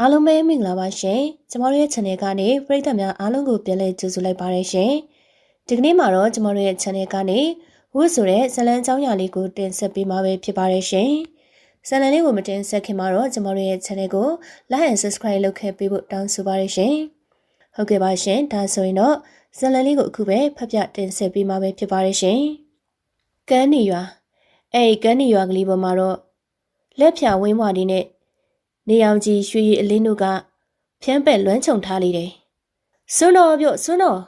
အားလုံးပဲမင်္ဂလာပါရှင်ကျမတို့ရဲ့ channel ကနေပရိသတ်များအားလုံးကိုပြန်လည်ကြိုဆိုလိုက်ပါရရှင်ဒီကနေ့မှာတော့ကျမတို့ရဲ့ channel ကနေဝတ်ဆိုတဲ့ဇလန်းเจ้าညာလေးကိုတင်ဆက်ပေးမှာပဲဖြစ်ပါတယ်ရှင်ဇလန်းလေးကိုမတင်ဆက်ခင်မှာတော့ကျမတို့ရဲ့ channel ကို like and subscribe လုပ်ခဲ့ပေးဖို့တောင်းဆိုပါရရှင်ဟုတ်ကဲ့ပါရှင်ဒါဆိုရင်တော့ဇလန်းလေးကိုအခုပဲဖတ်ပြတင်ဆက်ပေးမှာပဲဖြစ်ပါတယ်ရှင်ကန်းနီရွာအဲ့ဒီကန်းနီရွာကလေးပေါ်မှာတော့လက်ဖြာဝင်းဝါဒီနဲ့ နေအောင်ကြီးရွှေရည်အလင်းတို့ကဖျန်းပက်လွမ်းချုံထားလိုက်တယ်။စွန်းတော်ပြုတ်စွန်းတော်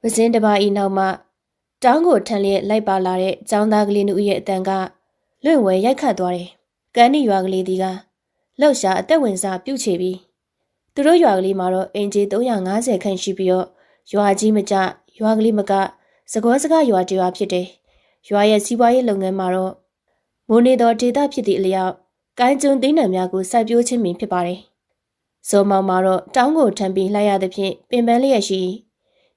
ပစင်းတပါဤနောက်မှတောင်းကိုထန်လျက်လိုက်ပါလာတဲ့ចောင်းသားကလေးနုရဲ့အတန်ကလွင့်ဝဲရိုက်ခတ်သွားတယ်။ကန်းနီရွာကလေးဒီကလှောက်ရှာအသက်ဝင်စားပြုတ်ချပြီးသူတို့ရွာကလေးမှာတော့အင်ဂျီ350ခန့်ရှိပြီးတော့ရွာကြီးမကြရွာကလေးမကစကောစကားရွာတရွာဖြစ်တယ်။ရွာရဲ့စီးပွားရေးလုပ်ငန်းမှာတော့မိုးနေသောဒေသဖြစ်သည့်အလျောက် ကိုင်းကျွန်းသိန်းနံများကိုစိုက်ပျိုးခြင်းပင်ဖြစ်ပါတယ်။ဇော်မောင်မှာတော့တောင်းကိုထမ်းပြီးလိုက်ရသဖြင့်ပင်ပန်းလျက်ရှိ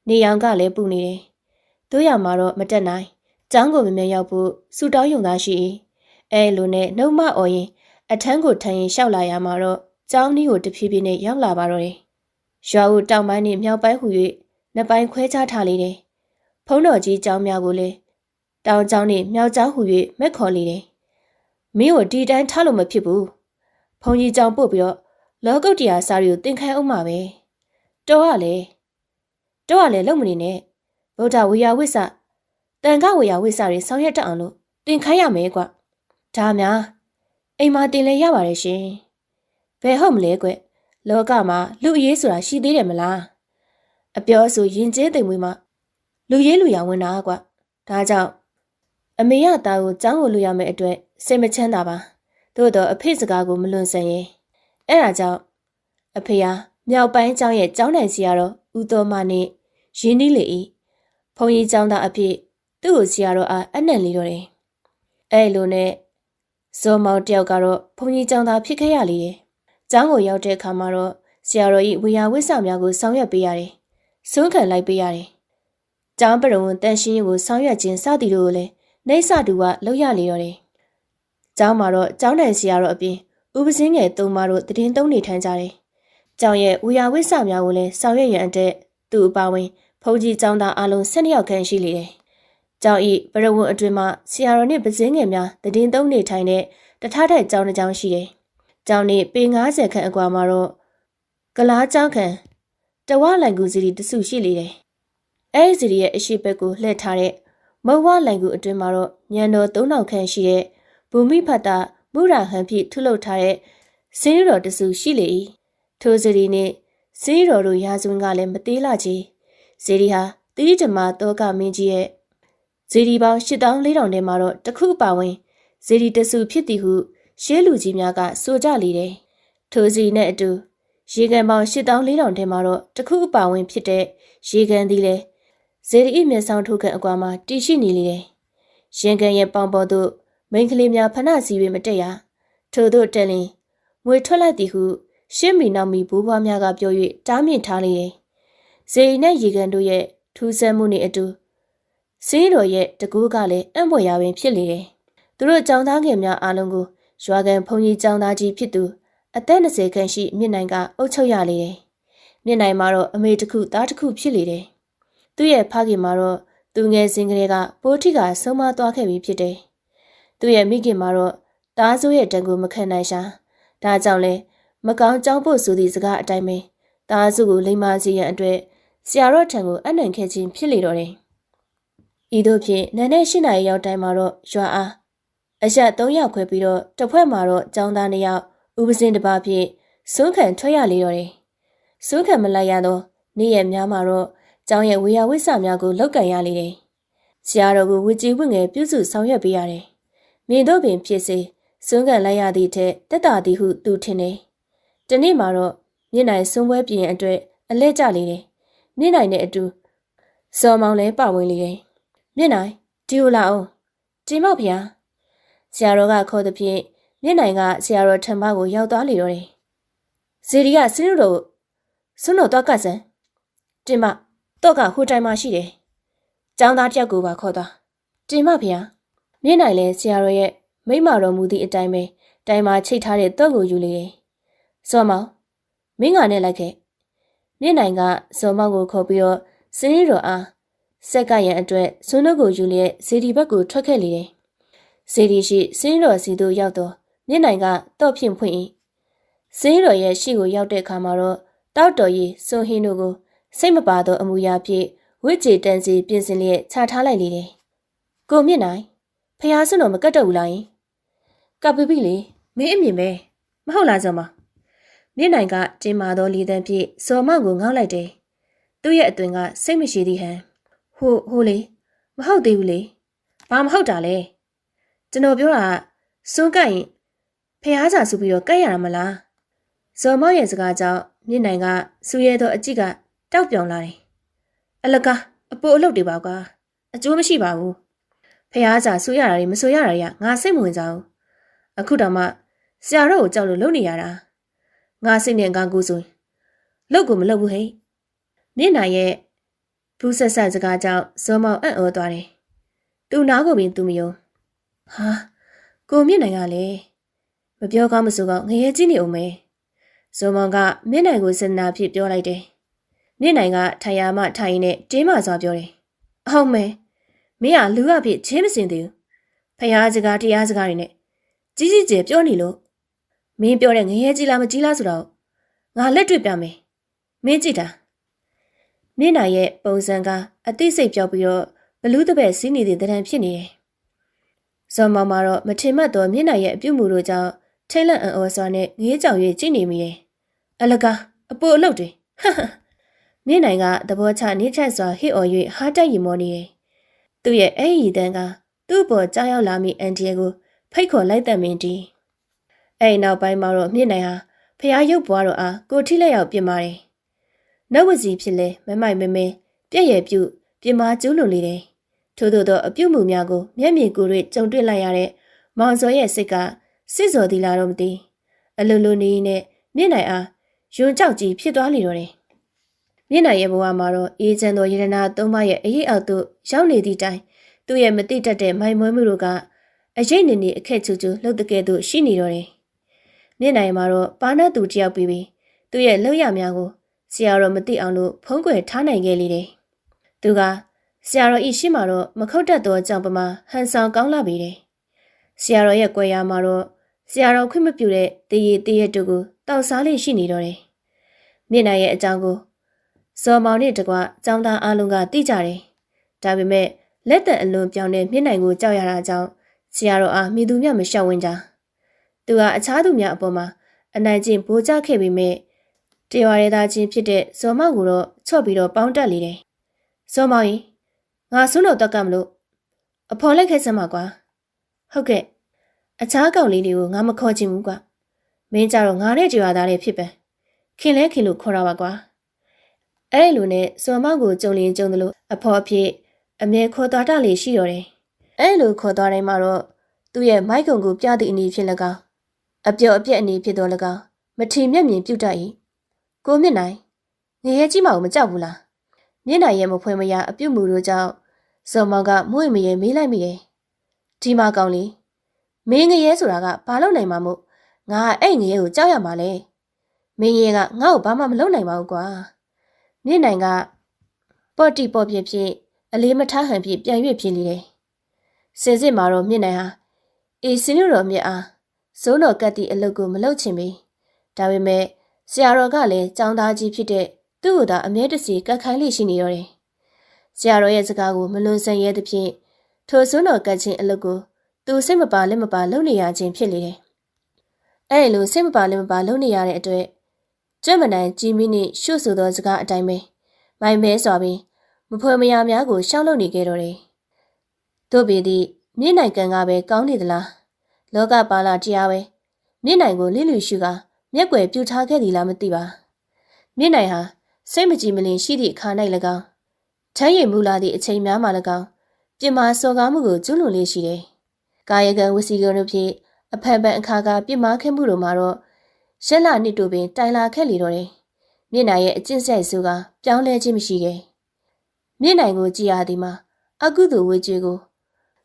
နေရောင်ကလည်းပူနေတယ်။တို့ရမှာတော့မတက်နိုင်။ကျောင်းကိုမမြရောက်ဖို့စူတောင်းယုံသားရှိ။အဲလိုနဲ့နှုတ်မအော်ရင်အထန်းကိုထမ်းရင်ရှောက်လာရမှာတော့ကျောင်းကြီးကိုတဖြည်းဖြည်းနဲ့ရောက်လာပါတော့တယ်။ရွာကိုတောင်ပိုင်းနဲ့မြောက်ပိုင်းဟူ၍နှစ်ပိုင်းခွဲခြားထားလေတယ်။ဖုံးတော်ကြီးကျောင်းများကိုလည်းတောင်ကျောင်းနဲ့မြောက်ကျောင်းဟူ၍မက်ခေါ်လေတယ် မင်းကိုဒီတိုင်းထားလို့မဖြစ်ဘူးဖုန်ကြီးကြောင်ပို့ပြီးတော့လောကုတ်တရားစာရီကိုသင်ခိုင်းအောင်မှာပဲတော်ရလေတော်ရလေလုံမနေနဲ့ဗုဒ္ဓဝေယဝိဆတန်ခဝေယဝိဆတွေဆောင်ရွက်တတ်အောင်လို့သင်ခိုင်းရမယ်ကွဒါများအိမ်မှာတင်လဲရပါတယ်ရှင်ဘယ်ဟုတ်မလဲကွလောကမှာလူအရေးဆိုတာရှိသေးတယ်မလားအပြောဆိုရင်ကျဲသိမ်မွေးမှာလူရေးလူရဝင်တာကွဒါကြောင့်အမေရသားကိုကြောင်းကိုလူရမယ့်အတွက် စိတ်မချမ်းသာပါသို့တော့အဖေစကားကိုမလွန်ဆန်ရင်အဲ့ဒါကြောင့်အဖေဟာမြောက်ပိုင်းကျောင်းရဲ့ကျောင်းနိုင်စီကတော့ဦးတော်မနဲ့ရင်းနှီးလေ၏ဘုံကြီးကျောင်းသားအဖြစ်သူ့ကိုစီကတော့အားအနံ့လေးတော့တယ်အဲ့လိုနဲ့ဇော်မောင်တယောက်ကတော့ဘုံကြီးကျောင်းသားဖြစ်ခဲ့ရလေတယ်ကျောင်းကိုရောက်တဲ့အခါမှာတော့ဆရာတော်ဤဝေယဝိဆများကိုဆောင်ရွက်ပေးရတယ်စိုးခံလိုက်ပေးရတယ်ကျောင်းပရဝဏ်တန်ရှင်းရေးကိုဆောင်ရွက်ခြင်းစသည်တို့ကိုလည်းနေဆတူကလောက်ရလေတော့တယ် ကျောင်းမှာတော့ကျောင်းတိုင်စီရတော့အပြင်ဥပစင်းငယ်သုံးပါတို့တည်င်းသုံးနေထိုင်ကြတယ်။ကျောင်းရဲ့ဝီယာဝိဆများကိုလည်းဆောင်ရွက်ရန်အတွက်သူ့အပါဝင်ဖုန်ကြီးကျောင်းသားအလုံး၁၂ယောက်ခန့်ရှိလေတယ်။ကျောင်းဤပရဝုံအတွင်မှာဆရာတော်နှင့်ပစင်းငယ်များတည်င်းသုံးနေထိုင်တဲ့တထားထိုက်ကျောင်းတစ်ကျောင်းရှိတယ်။ကျောင်းနှင့်ပေ90ခန့်အကွာမှာတော့ကလားကျောင်းခန့်တဝလိုင်ကူစီရီတစုရှိလေတယ်။အဲဒီစီရီရဲ့အရှိဘက်ကိုလှည့်ထားတဲ့မုံဝလိုင်ကူအတွင်မှာတော့ညံတော်3000ခန့်ရှိတဲ့ ဘူမိဖတ်တာမူရာဟန်ဖြင့်ထုလုပ်ထားတဲ့စင်းတော်တစုရှိလေ၏ထိုစရီနှင့်စင်းတော်တို့ရာဇဝင်ကလည်းမသေးလာချေဇီရီဟာတိရိဓမ္မတောကမင်းကြီးရဲ့ဇီရီပေါင်း8400ထဲမှာတော့တခုပါဝင်ဇီရီတစုဖြစ်သည်ဟုရှေးလူကြီးများကဆိုကြလေတယ်ထိုစီနဲ့အတူရေကန်ပေါင်း8400ထဲမှာတော့တခုပါဝင်ဖြစ်တဲ့ရေကန်သည်လည်းဇေရီမျက်စောင်းထုတ်ကန်အကွာမှာတည်ရှိနေလေတယ်ရင်ကန်ရဲ့ပေါင်ပေါ်သို့ မိန်းကလေးများဖဏစီ၍မတက်ရထို့သို့တက်လင်ငွေထွက်လိုက်သည်ဟု ရှင်းမီနောက်မီဘိုးဘွားများကပြော၍တားမြစ်ထားလေတယ်။ဇေရီနဲ့ရေကန်တို့ရဲ့ထူးဆန်းမှုနှင့်အတူစင်းတော်ရဲ့တကူးကလည်းအံ့ဖွယ်ရာပင်ဖြစ်လေတယ်။သူတို့ចောင်းသားငယ်များအားလုံးကိုရွာကန်ဖုန်ကြီးចောင်းသားကြီးဖြစ်သူအသက်20ခန့်ရှိမြင့်နိုင်ကအုပ်ချုပ်ရလေတယ်။မြင့်နိုင်မှာတော့အမေတစ်ခုသားတစ်ခုဖြစ်လေတယ်။သူ့ရဲ့ဖခင်မှာတော့သူငယ်စဉ်ကလေးကပိုးထီကဆုံးမသွားခဲ့ပြီဖြစ်တယ်။ သူ့ရဲ့မိခင်မှာတော့တားစိုးရဲ့တန်ကိုမခံနိုင်ရှာဒါကြောင့်လဲမကောင်းကြောင်းဖို့ဆိုသည့်စကားအတိုင်းပဲတားစုကိုလိမ္မာစီရန်အတွက်ဆရာတော်ထံကိုအနံခဲ့ခြင်းဖြစ်လေတော့တယ်ဤသို့ဖြင့်နန်းနဲ့၈နာရီရောက်တိုင်းမှာတော့ရွာအားအရက်၃ယောက်ခွဲပြီးတော့တစ်ဖွဲ့မှာတော့ចောင်းသား၂ယောက်ဥပစင်းတစ်ပါးဖြင့်စိုးခံထွက်ရလေတော့တယ်စိုးခံမလိုက်ရတော့နေ့ရက်များမှာတော့ကျောင်းရဲ့ဝေယဝိဆများကိုလောက်ကန်ရလေတယ်ဆရာတော်ကိုဝကြည်ဝင့်ငယ်ပြုစုဆောင်ရွက်ပေးရတယ် မြင်တော့ပင်ဖြစ်စေစွန်းကန်လိုက်ရသည့်ထက်တက်တာသည်ဟုသူထင်တယ်။ဒီနေ့မှာတော့မြင့်နိုင်စွန်းပွဲပြင်အတွက်အလဲကျလေတယ်။မြင့်နိုင်နဲ့အတူစော်မောင်လည်းပါဝင်လေတယ်။မြင့်နိုင်ဒီလိုလာအောင်ဒီမောက်ဖျားဆရာတော်ကခေါ်သဖြင့်မြင့်နိုင်ကဆရာတော်ထံမကိုရောက်သွားလေတော့တယ်။ဇေဒီကစင်းတို့စွန်းတော်တော့ကဆန်တင်မတော့ကဟိုတိုင်မှရှိတယ်။ចောင်းသားတယောက်ကိုပါခေါ်သွားတင်မဖျား မြင့်နိုင်လဲဆရာတော်ရဲ့မိမတော်မူသည့်အတိုင်းပဲတိုင်မှာချိတ်ထားတဲ့တော့ကိုယူလေတယ်။စောမောင်မင်းကနဲ့လိုက်ခဲ့မြင့်နိုင်ကဇော်မောက်ကိုခေါ်ပြီးတော့စင်းရီတော်အားဆက်ကရန်အတွက်ဆွန်းတို့ကိုယူလျက်ဇေဒီဘက်ကိုထွက်ခဲ့လေတယ်ဇေဒီရှိစင်းရီတော်စီတို့ရောက်တော့မြင့်နိုင်ကတော့ဖြင့်ဖွင့်၏စင်းရီတော်ရဲ့ရှေ့ကိုရောက်တဲ့အခါမှာတော့တောက်တော်ကြီးစွန်ဟင်းတို့ကိုစိတ်မပါသောအမူအရာဖြင့်ဝိကြေတန်စီပြင်ဆင်လျက်ခြာထားလိုက်လေတယ်ကိုမြင့်နိုင် ဖះဆွန်းတော်မကတ်တော့ဘူးလားယင်ကပ်ပပိလေမင်းအမြင်ပဲမဟုတ်လားဇော်မမြင့်နိုင်ကတင်မာသောလီတန်းဖြင့်ဇော်မကိုငေါက်လိုက်တယ်သူ့ရဲ့အတွင်ကစိတ်မရှိသည်ဟန်ဟိုဟိုလေမဟုတ်သေးဘူးလေဘာမဟုတ်တာလဲကျွန်တော်ပြောတာစိုးကရင်ဖះစာစုပြီးတော့ကတ်ရတာမလားဇော်မောက်ရဲ့စကားကြောင့်မြင့်နိုင်ကစူရဲသောအကြည့်ကတောက်ပြောင်လာတယ်အလကားအပိုအလုတ်တွေပါကွာအကျိုးမရှိပါဘူး ဖះစာဆူရတာတွေမဆူရတာတွေကငါစိတ်မဝင်စားဘူးအခုတော့မှဆရာတော်ကိုကြောက်လို့လုံနေရတာငါစိတ်နဲ့ငါကူဆိုရင်လုတ်ကိုမလုတ်ဘူးဟဲ့မြင့်နိုင်ရဲ့ဘူးဆက်ဆက်စကားကြောင့်ဇော်မောင်အံ့ဩသွားတယ်သူနားကိုပင်သူမယုံဟာကိုမြင့်နိုင်ကလည်းမပြောကောင်းမဆိုကောင်းငရဲကြီးနေအောင်မယ်ဇော်မောင်ကမြင့်နိုင်ကိုစင်နာဖြစ်ပြောလိုက်တယ်မြင့်နိုင်ကထိုင်ရမှထိုင်နေတင်းမစွာပြောတယ်အောင်မယ် မင်းကလူအဖြစ်ချင်းမစင်သေးဘူးဖះစကားတရားစကားတွေနဲ့ကြီးကြီးကျယ်ပြောနေလို့မင်းပြောတဲ့ငရဲကြီးလားမကြီးလားဆိုတော့ငါလက်တွေ့ပြမယ်မင်းကြည့်တာမြင့်နိုင်ရဲ့ပုံစံကအသိစိတ်ပြောပြီးတော့ဘလူးတပည့်စီးနေတဲ့တံဖြစ်နေတယ်ဇော်မောင်မှာတော့မထင်မှတ်တော့မြင့်နိုင်ရဲ့အပြုမှုတို့ကြောင့်ထိတ်လန့်အံ့ဩစွာနဲ့ငေးကြောင်၍ကြည့်နေမိတယ်အလကားအပိုအလုတ်တွေဟဟမြင့်နိုင်ကသဘောချနေချက်စွာဟစ်အော်၍ဟားတိုက်ရီမောနေတယ် သူ့ရဲ့အဲ့ဒီတန်းကသူ့ပေါ်ကြားရောက်လာမိအန်ဒီယကိုဖိတ်ခေါ်လိုက်တဲ့မင်းတီအဲ့နောက်ပိုင်းမှာတော့မြင့်နိုင်ဟာဖះရုပ်ပွားတော့အားကိုထိလက်ရောက်ပြင်ပါတယ်နှုတ်ဝစီဖြစ်လဲမမိုက်မမဲပြက်ရည်ပြုတ်ပြင်မာကျူးလွန်လေတယ်ထို့သောသောအပြုတ်မှုများကိုမျက်မြင်ကိုယ်တွေ့ကြုံတွေ့လိုက်ရတဲ့မောင်စောရဲ့စိတ်ကစစ်စော်သီလာတော့မသိအလိုလိုနေနဲ့မြင့်နိုင်အားယွန်းကြောက်ကြီးဖြစ်သွားလေတော့တယ် မြင့်နိုင်ရဲ့ဘဝမှာတော့အေးချမ်းသောယရနာသုံးပါးရဲ့အရေးအောက်သို့ရောက်နေသည့်တိုင်သူ့ရဲ့မတိတတ်တဲ့မိုင်မွဲမှုတို့ကအရေးနေနေအခက်ချူချူလှုပ်တကဲ့သို့ရှိနေတော့တယ်မြင့်နိုင်မှာတော့ပါနတ်သူတယောက်ပြီးပြီးသူ့ရဲ့လှုပ်ရများကိုဆရာတော်မသိအောင်လို့ဖုံးကွယ်ထားနိုင်ခဲ့လေတယ်သူကဆရာတော်ဤရှိမှတော့မခုတ်တတ်သောကြောင့်ပမာဟန်ဆောင်ကောင်းလာပြီတယ်ဆရာတော်ရဲ့ကြွယ်ရမှာတော့ဆရာတော်ခွင့်မပြုတဲ့တရေတရက်တို့ကိုတောက်စားလေးရှိနေတော့တယ်မြင့်နိုင်ရဲ့အကြောင်းကို ဇော်မောင်နဲ့တကွចောင်းသားအလုံးကသိကြတယ်ဒါပေမဲ့လက်တံအလွန်ပြောင်းတဲ့မြင့်နိုင်ကိုကြောက်ရတာကြောင့်ဆရာတော်အားမိသူမြမရှောက်ဝင်ကြသူကအခြားသူများအပေါ်မှာအနိုင်ကျင့်ဗိုလ်ကျခဲ့ပေမဲ့တရွာရဲသားချင်းဖြစ်တဲ့ဇော်မောင်ကိုတော့ချော့ပြီးတော့ပေါင်းတက်လေတယ်ဇော်မောင်ကြီးငါဆွန်းတော်တက်ကမလို့အဖော်လိုက်ခဲ့စမ်းပါကွာဟုတ်ကဲ့အခြားကောင်လေးတွေကိုငါမခေါ်ချင်ဘူးကွာမင်းကြတော့ငါနဲ့ကြွာသားလေးဖြစ်ပဲခင်လဲခင်လို့ခေါ်တာပါကွာ အဲ့လိုနဲ့ဇော်မောင်ကိုကြုံလင်းကြုံတယ်လို့အဖော်အဖြစ်အမြဲခေါ်သွားတလေးရှိတော့တယ်အဲ့လိုခေါ်သွားတိုင်းမှာတော့သူ့ရဲ့မိုက်ကုံကိုပြသည့်အနေဖြင့်၎င်းအပြော့အပြက်အနေဖြင့်တော့၎င်းမထီမျက်မြင်ပြုတ်တတ်၏ကိုမြင့်နိုင်ငရဲကြီးမအောင်မကြောက်ဘူးလားမျက်နှာရဲ့မဖွင့်မရအပြုတ်မှုတို့ကြောင့်ဇော်မောင်ကမွေ့မရဲမေးလိုက်မိတယ်ဒီမှာကောင်းလေမင်းငရဲဆိုတာကဘာလို့နိုင်မှာမို့ငါအဲ့ငရဲကိုကြောက်ရမှာလဲမင်းရဲကငါ့ကိုဘာမှမလုပ်နိုင်ပါဘူးကွာ မြင့်နိုင်ကပေါ့တီပေါ့ပြဖြစ်အလေးမထားဟန်ဖြင့်ပြန်၍ဖြစ်နေတယ်စင်စစ်မှာတော့မြင့်နိုင်ဟာအေးစင်းလို့တော့မြင့်အားဇိုးတော်ကတ်တီအလုပ်ကိုမလုပ်ချင်ပေဒါပေမဲ့ဆရာတော်ကလည်းចောင်းသားကြီးဖြစ်တဲ့သူ့ကိုသာအမြဲတစေကတ်ခိုင်းလိရှိနေရောတယ်ဆရာတော်ရဲ့စကားကိုမလွန်ဆန်ရဲသဖြင့်ထိုဇွန်းတော်ကတ်ချင်းအလုပ်ကိုသူစိတ်မပါလက်မပါလုပ်နေရခြင်းဖြစ်လေတယ်အဲ့လိုစိတ်မပါလက်မပါလုပ်နေရတဲ့အတွက် ကျွမ်းမနိုင်ကြီးမင်းနှင့်ရှုဆိုသောစကားအတိုင်းပဲမိုင်မဲစွာပင်မဖွယ်မရများကိုရှောက်လုပ်နေကြတော့တယ်တို့ပေသည်မြင့်နိုင်ကန်ကပဲကောင်းနေသလားလောကပါလာတရားပဲမြင့်နိုင်ကိုလိလူရှုကမျက်ွယ်ပြူထားခဲ့သည်လားမသိပါမြင့်နိုင်ဟာစိတ်မကြည်မလင်ရှိသည့်အခါ၌၎င်းထမ်းရည်မူလာသည့်အချိန်များမှ၎င်းပြင်မာစော်ကားမှုကိုကျူးလွန်လေးရှိတယ်ကာယကံဝစီကံတို့ဖြင့်အဖက်ပန်အခါကပြစ်မှားခဲ့မှုတို့မှာတော့ ရက်လနှစ်တို့ပင်တိုင်လာခဲ့လေတော့တယ်မြင့်နိုင်ရဲ့အကျင့်ဆက်စုကပြောင်းလဲခြင်းမရှိခဲ့မြင့်နိုင်ကိုကြည်ရသည်မှာအကုသိုလ်ဝေကျွေးကို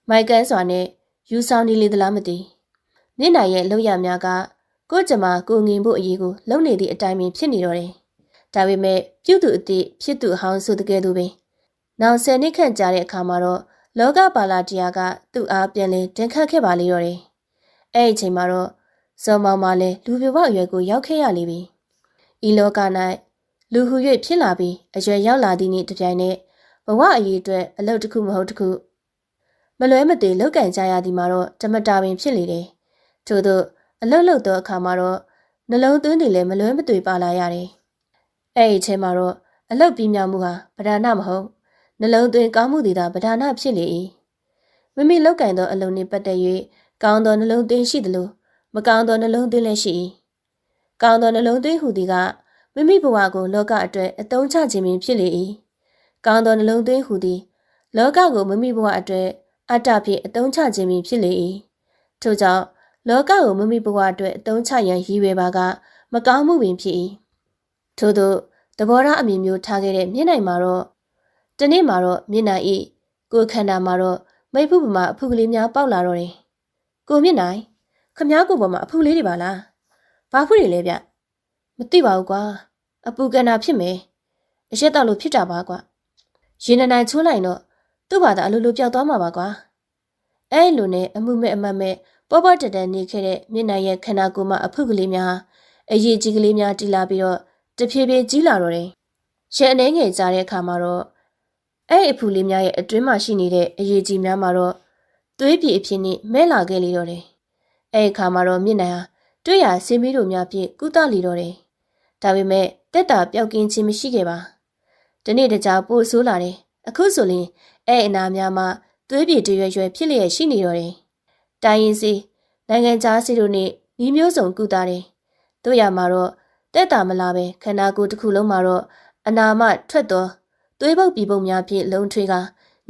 မိုက်ကန်းစွာနဲ့ယူဆောင်နေလေသလားမသိမြင့်နိုင်ရဲ့လောက်ရများကကိုကျမကိုငင်ဖို့အရေးကိုလုံနေသည့်အတိုင်းပင်ဖြစ်နေတော့တယ်။ဒါပေမဲ့ပြုသူအသည့်ဖြစ်သူအဟောင်းဆိုတဲ့ကဲ့သို့ပင်နောက်ဆယ်နှစ်ခန့်ကြာတဲ့အခါမှာတော့လောကပါလာတရားကသူ့အားပြန်လည်တင်ခတ်ခဲ့ပါလေတော့တယ်။အဲ့ဒီအချိန်မှာတော့ ဇော်မောင်မလည်းလူပြပအရွယ်ကိုရောက်ခဲ့ရလိမ့်ပြီ။ဤလောက၌လူဟု၍ဖြစ်လာပြီးအရွယ်ရောက်လာသည့်နေ့တစ်ပြိုင်နက်ဘဝအရေးအတွက်အလုပ်တစ်ခုမဟုတ်တစ်ခုမလွဲမသွေလောက်ကင်ကြရသည်မှာတော့တမတာပင်ဖြစ်လေတယ်။ထို့သောအလုပ်လုပ်သောအခါမှာတော့နှလုံးသွင်းတွေလည်းမလွဲမသွေပါလာရတယ်။အဲ့ဒီအချိန်မှာတော့အလုပ်ပြီးမြောက်မှုဟာဗဒါနမဟုတ်နှလုံးသွင်းကောင်းမှုတွေသာဗဒါနဖြစ်လေ၏မိမိလောက်ကင်သောအလုံးနှင့်ပတ်သက်၍ကောင်းသောနှလုံးသွင်းရှိသလို မကောင်းသောနှလုံးသွင်းလည်းရှိ၏ကောင်းသောနှလုံးသွင်းဟူသည်ကမိမိဘဝကိုလောကအတွက်အသုံးချခြင်းပင်ဖြစ်လေ၏ကောင်းသောနှလုံးသွင်းဟူသည် လောကကိုမိမိဘဝအတွက်အတ္တဖြင့်အသုံးချခြင်းပင်ဖြစ်လေ၏ထို့ကြောင့်လောကကိုမိမိဘဝအတွက်အသုံးချရန်ရည်ရွယ်ပါကမကောင်းမှုပင်ဖြစ်၏ထို့သောသဘောထားအမြင်မျိုးထားခဲ့တဲ့မျက်နှာမှာတော့တနေ့မှာတော့မျက်နှာဤကိုခန္ဓာမှာတော့မိဖုပမာအဖုကလေးများပေါက်လာတော့တယ်ကိုမျက်နှာ ခမားကိုပေါ်မှာအဖုလေးတွေပါလားဘာဖုတွေလဲဗျမသိပါဘူးကွာအပူကန္နာဖြစ်မယ်အရက်တော့လို့ဖြစ်တာပါကွာရင်နနိုင်ချိုးလိုက်တော့သူ့ဘာသာအလိုလိုပျောက်သွားမှာပါကွာအဲ့လိုနဲ့အမှုမဲ့အမတ်မဲ့ပေါ်ပေါ်တတန်နေခဲ့တဲ့မျက်နှာရဲ့ခန္ဓာကိုယ်မှာအဖုကလေးများအရေးကြီးကလေးများတီလာပြီးတော့တဖြည်းဖြည်းကြီးလာတော့တယ်။ရှယ်အနေငယ်ကြားတဲ့အခါမှာတော့အဲ့အဖူလေးများရဲ့အတွင်းမှာရှိနေတဲ့အရေးကြီးများမှာတော့သွေးပြေအဖြစ်နဲ့မဲလာခဲ့လေတော့တယ်။ အဲ့အခါမှာတော့မျက်နှာဟာတွေ့ရစင်မီးတို့များဖြင့်ကုသလီတော့တယ်။ဒါပေမဲ့တက်တာပျောက်ကင်းခြင်းမရှိခဲ့ပါ။ဒီနေ့တကြားပို့ဆိုးလာတယ်။အခုဆိုရင်အဲ့အနာများမှာသွေးပြေတရွယ်ရွယ်ဖြစ်လျက်ရှိနေတော့တယ်။တိုင်းရင်စီနိုင်ငံခြားစီတို့နဲ့ဤမျိုးစုံကုသတယ်။တို့ရမှာတော့တက်တာမလားပဲခန္ဓာကိုယ်တစ်ခုလုံးမှာတော့အနာမထွက်သောသွေးပုတ်ပြည်ပုံများဖြင့်လုံထွေးက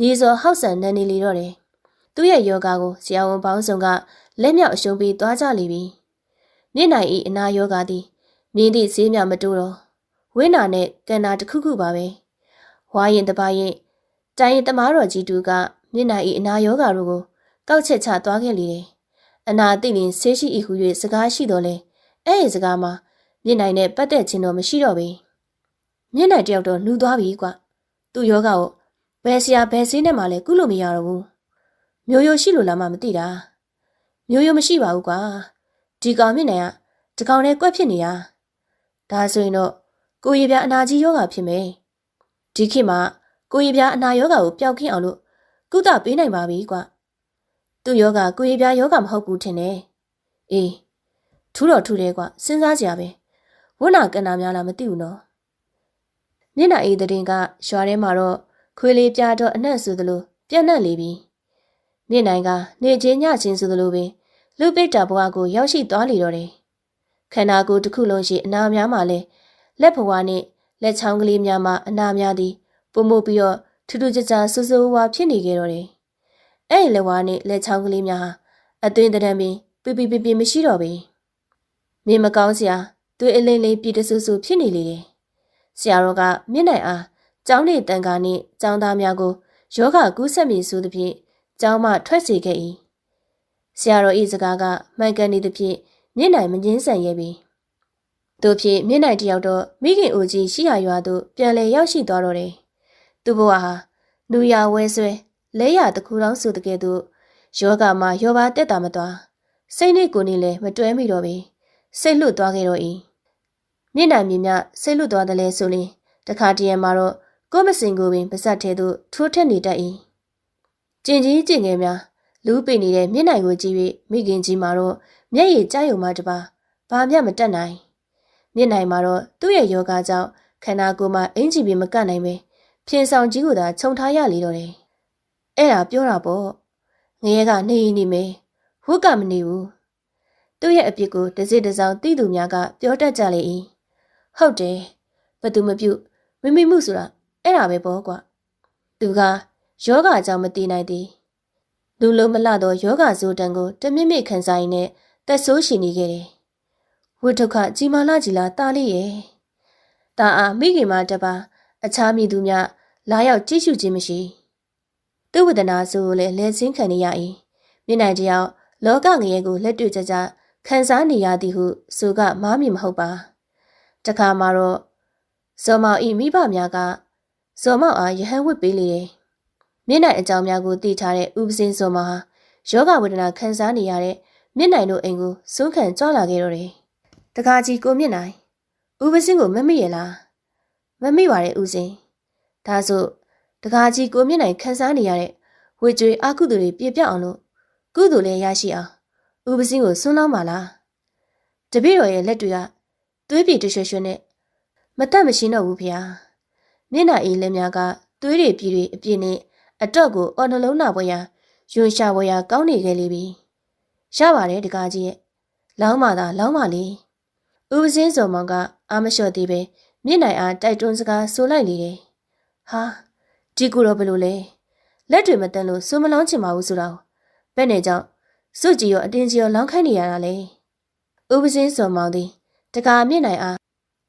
ညီစောဟောက်ဆန်နေနေလေတော့တယ်။သူ့ရဲ့ယောဂါကိုဆရာဝန်ပေါင်းစုံက လက်မြောက်အရှုံးပြီးသွားကြလိမ့်ပြီ။မျက်နှာဤအနာယောဂါသည်မြင်းသည့်ဈေးမြမတိုးတော့ဝိနာနဲ့ကန်နာတစ်ခုခုပါပဲ။ဝါရင်တပါရင်တိုင်းရင်တမားတော်ကြီးတူကမျက်နှာဤအနာယောဂါတို့ကိုကောက်ချက်ချသွားခဲ့လေတယ်။အနာသိလင်ဆေးရှိဤဟု၍စကားရှိတော်လဲအဲ့ဒီစကားမှာမျက်နှာနဲ့ပတ်သက်ခြင်းတော့မရှိတော့ဘူး။မျက်နှာတယောက်တော့နှူသွားပြီကွာသူ့ယောဂကိုဘယ်ဆရာဘယ်ဆေးနဲ့မှလည်းကုလို့မရတော့ဘူးမျိုးရိုးရှိလို့လားမှမသိတာ မျိုးရိုးမရှိပါဘူးကွာဒီကောင်မျက်နှာကဒီကောင်နဲ့ကွက်ဖြစ်နေတာဒါဆိုရင်တော့ကိုရည်ပြအနာကြီးယောဂဖြစ်မယ်ဒီခေတ်မှာကိုရည်ပြအနာယောဂကိုပျောက်ကင်းအောင်လို့ကုသပေးနိုင်ပါပြီကွာသူ့ယောဂကိုရည်ပြယောဂမဟုတ်ဘူးထင်တယ်အေးထူးတော့ထူးတယ်ကွာစဉ်းစားကြရပဲဝဏကန္နာများလားမသိဘူးနော်မျက်နှာအေးတဲ့တင်ကရွာထဲမှာတော့ခွေးလေးပြတော့အနှံ့ဆိုသလိုပြန့်နှံ့လေပြီ မျက်နှာကနေချင်းညချင်းဆိုသလိုပင်လူပိတ်တာဘဝကိုရောက်ရှိသွားလေတော့တယ်ခန္ဓာကိုယ်တစ်ခုလုံးရှိအနာများမှလည်းလက်ဘဝနဲ့လက်ချောင်းကလေးများမှာအနာများသည်ပုံမှုပြီးတော့ထူးထူးခြားခြားဆူဆူဝါဖြစ်နေကြတော့တယ်အဲ့ဒီလက်ဝါနဲ့လက်ချောင်းကလေးများဟာအသွင်တရံပင်ပြပြပြပြမရှိတော့ပေမြင်မကောင်းစရာသွေးအလိမ့်လိမ့်ပြည့်တဆူဆူဖြစ်နေလေတယ်ဆရာတော်ကမြင့်နိုင်အားကျောင်းနေတန်ခါနှင့်ကျောင်းသားများကိုယောဂကူးဆက်မည်ဆိုသဖြင့် ကျောင်းမှထွက်စေခဲ့၏ဆရာတော်ဤစကားကမှန်ကန်နေသဖြင့်မြင့်နိုင်မငင်းဆန်ရဲ့ပြီတို့ဖြင့်မြင့်နိုင်တယောက်တော့မိခင်အိုကြီးရှိရရွာသို့ပြန်လည်ရောက်ရှိသွားတော့တယ်သူဘဝဟာနူရဝဲဆွဲလဲရတခုတောင်းဆိုတဲ့ကဲ့သို့ယောဂမှာယောပါတက်တာမသွားစိတ်နဲ့ကိုယ်နဲ့လည်းမတွဲမိတော့ပြီစိတ်လွတ်သွားခဲ့တော့၏မျက်နှာမြင်မြဆိတ်လွတ်သွားတယ်လဲဆိုရင်တခါတည်းမှာတော့ကိုမစင်ကိုပင်ပါဇက်ထဲသို့ထိုးထက်နေတတ်၏ ကျင်ကြီးကျင်ငယ်များလူပိနေတဲ့မျက်နှာကိုကြည့်၍မိခင်ကြီးမှာတော့မျက်ရည်ကျယုံမှတပါဘာမျှမတက်နိုင်မျက်နှာမှာတော့သူ့ရဲ့ယောဂကြောင့်ခန္ဓာကိုယ်မှာအင်ဂျီပင်မကတ်နိုင်ပဲဖြင်းဆောင်ကြီးကိုသာခြုံထားရလေတော့တယ်အဲ့ဒါပြောတာပေါ့ငရဲကနေနေမယ်ဝုတ်ကမနေဘူးသူ့ရဲ့အပြစ်ကိုတစိတစောင်းတိသူများကပြောတတ်ကြလေ၏ဟုတ်တယ်ဘသူမပြုတ်မိမိမှုဆိုတာအဲ့ဒါပဲပေါ့ကွာသူက ယောဂအကြောင်းမသိနိုင်သည်လူလုံးမလှသောယောဂဇိုတန်ကိုတမြင့်မြင့်ခံစားရင်းနဲ့တက်ဆိုးရှင်နေခဲ့တယ်ဝိဒုက္ခကြီးမားလာကြီးလားတားလေးရဲ့တာအားမိခင်မတပါအခြားမိသူများလာရောက်ကြည့်ရှုခြင်းမရှိသူဝဒနာဆိုလည်းလဲစင်းခံနေရ၏မျက်နှာတယောက်လောကငရဲကိုလက်တွေ့ကြကြခံစားနေရသည်ဟုဆိုကမားမည်မဟုတ်ပါတခါမှာတော့ဇော်မောင်ဤမိဘများကဇော်မောင်အားယဟန်ဝစ်ပေးလေတယ် မျက်နှာအကြောင်းများကိုတည်ထားတဲ့ဥပစင်းဇော်မောင်ဟာယောဂဝေဒနာခံစားနေရတဲ့မျက်နှာတို့အိမ်ကိုစိုးခံကြွလာခဲ့တော့တယ်တခါကြီးကိုမျက်နှာဥပစင်းကိုမမိရလားမမိပါရဲ့ဥစင်းဒါဆိုတခါကြီးကိုမျက်နှာခံစားနေရတဲ့ဝေကျွေးအကုသိုလ်တွေပြပြအောင်လို့ကုသိုလ်လည်းရရှိအောင်ဥပစင်းကိုဆွန်းလောင်းပါလားတပည့်တော်ရဲ့လက်တွေကသွေးပြေတရွှွှွှနဲ့မတက်မရှိတော့ဘူးဖေဟာမျက်နှာအေးလက်များကသွေးတွေပြည်တွေအပြည့်နဲ့ အတော့ကိုအော်နှလုံးနာပွဲရာယွန်ရှာပွဲရာကောင်းနေခဲ့လေပြီရပါတယ်တကားကြီးရဲ့လောင်းပါသာလောင်းပါလေဥပစင်းစော်မောင်ကအာမလျှော့သေးပဲမျက်နှာအားတိုက်တွန်းစကားဆိုလိုက်လေတယ်ဟာဒီကူတော့ဘယ်လိုလဲလက်တွေမတန်လို့စူမလောင်းချင်ပါဘူးဆိုတော့ဘယ်နဲ့ကြောင့်စုကြည်ရောအတင်းကြီးရောလောင်းခိုင်းနေရတာလဲဥပစင်းစော်မောင်သည်တကာမျက်နှာအား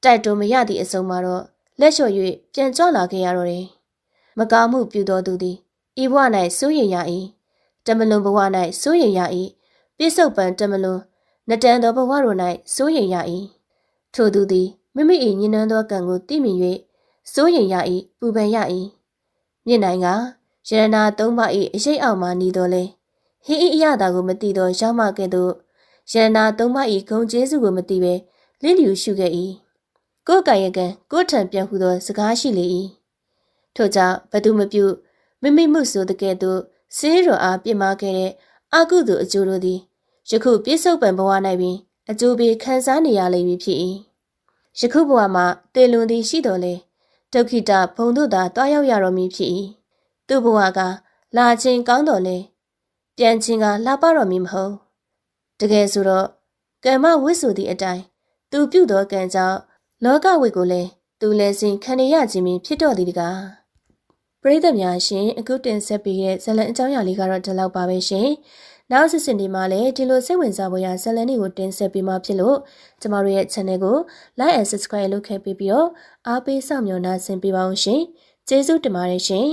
တိုက်တွန်းမရသည့်အစုံမှာတော့လက်လျှော့၍ပြန်ကြောလာခဲ့ရတော့တယ် မကောင်းမှုပြုတော်သူသည်ဤဘဝ၌စိုးရိမ်ရ၏တမလွန်ဘဝ၌စိုးရိမ်ရ၏ပြစ္ဆုတ်ပံတမလွန်နတန်သောဘဝတို့၌စိုးရိမ်ရ၏ထို့သူသည်မိမိ၏ညဉ့်နှန်းသောကံကိုသိမြင်၍စိုးရိမ်ရ၏ပူပန်ရ၏မြင့်နိုင်ကရတနာသုံးပါး၏အရေးအောက်မှနေတော်လဲဟင်းဤအရသာကိုမသိသောရောက်မှကဲ့သို့ရတနာသုံးပါး၏ဂုံကျေးဇူးကိုမသိဘဲလင်းလျူရှုခဲ့၏ကိုယ်ကံရကံကိုယ်ထံပြန်ဟုသောစကားရှိလေ၏ ထို့ကြောင့်ဘသူမပြုမိမိမှုဆိုတဲ့ကဲ့သို့ဆေးရောအားပြစ်မှားခဲ့တဲ့အကုသိုလ်အကျိုးတို့သည်ယခုပြစ္ဆုတ်ပံဘဝ၌ပင်အကျိုးပေးခံစားနေရလိမ့်မည်ဖြစ်၏ယခုဘဝမှာတေလွန်သည်ရှိတော်လေဒုက္ခိတဘုံတို့သာတွားရောက်ရတော်မူဖြစ်၏သူ့ဘဝကလာခြင်းကောင်းတော်လေပြန်ခြင်းကလာပတော်မူမဟုတ်တကယ်ဆိုတော့ကံမဝိစုသည့်အတိုင်းသူပြုသောကံကြောင့်လောကဝိကိုလည်းသူလည်းစဉ်ခံရခြင်းဖြစ်တော်သည်တကား ပရိသတ်များရှင်အခုတင်ဆက်ပေးတဲ့ဇလန်အကြောင်းအရာလေးကတော့ဒီလောက်ပါပဲရှင်နောက်စစ်စစ်ဒီမှာလည်းဒီလိုစိတ်ဝင်စားဖို့ရဇလန်တွေကိုတင်ဆက်ပေးမှဖြစ်လို့ကျမတို့ရဲ့ channel ကို like and subscribe လုပ်ခဲ့ပြီးပြီးတော့အားပေးဆောင်မျှော်နှာဆင်ပေးပါအောင်ရှင်ကျေးဇူးတင်ပါတယ်ရှင်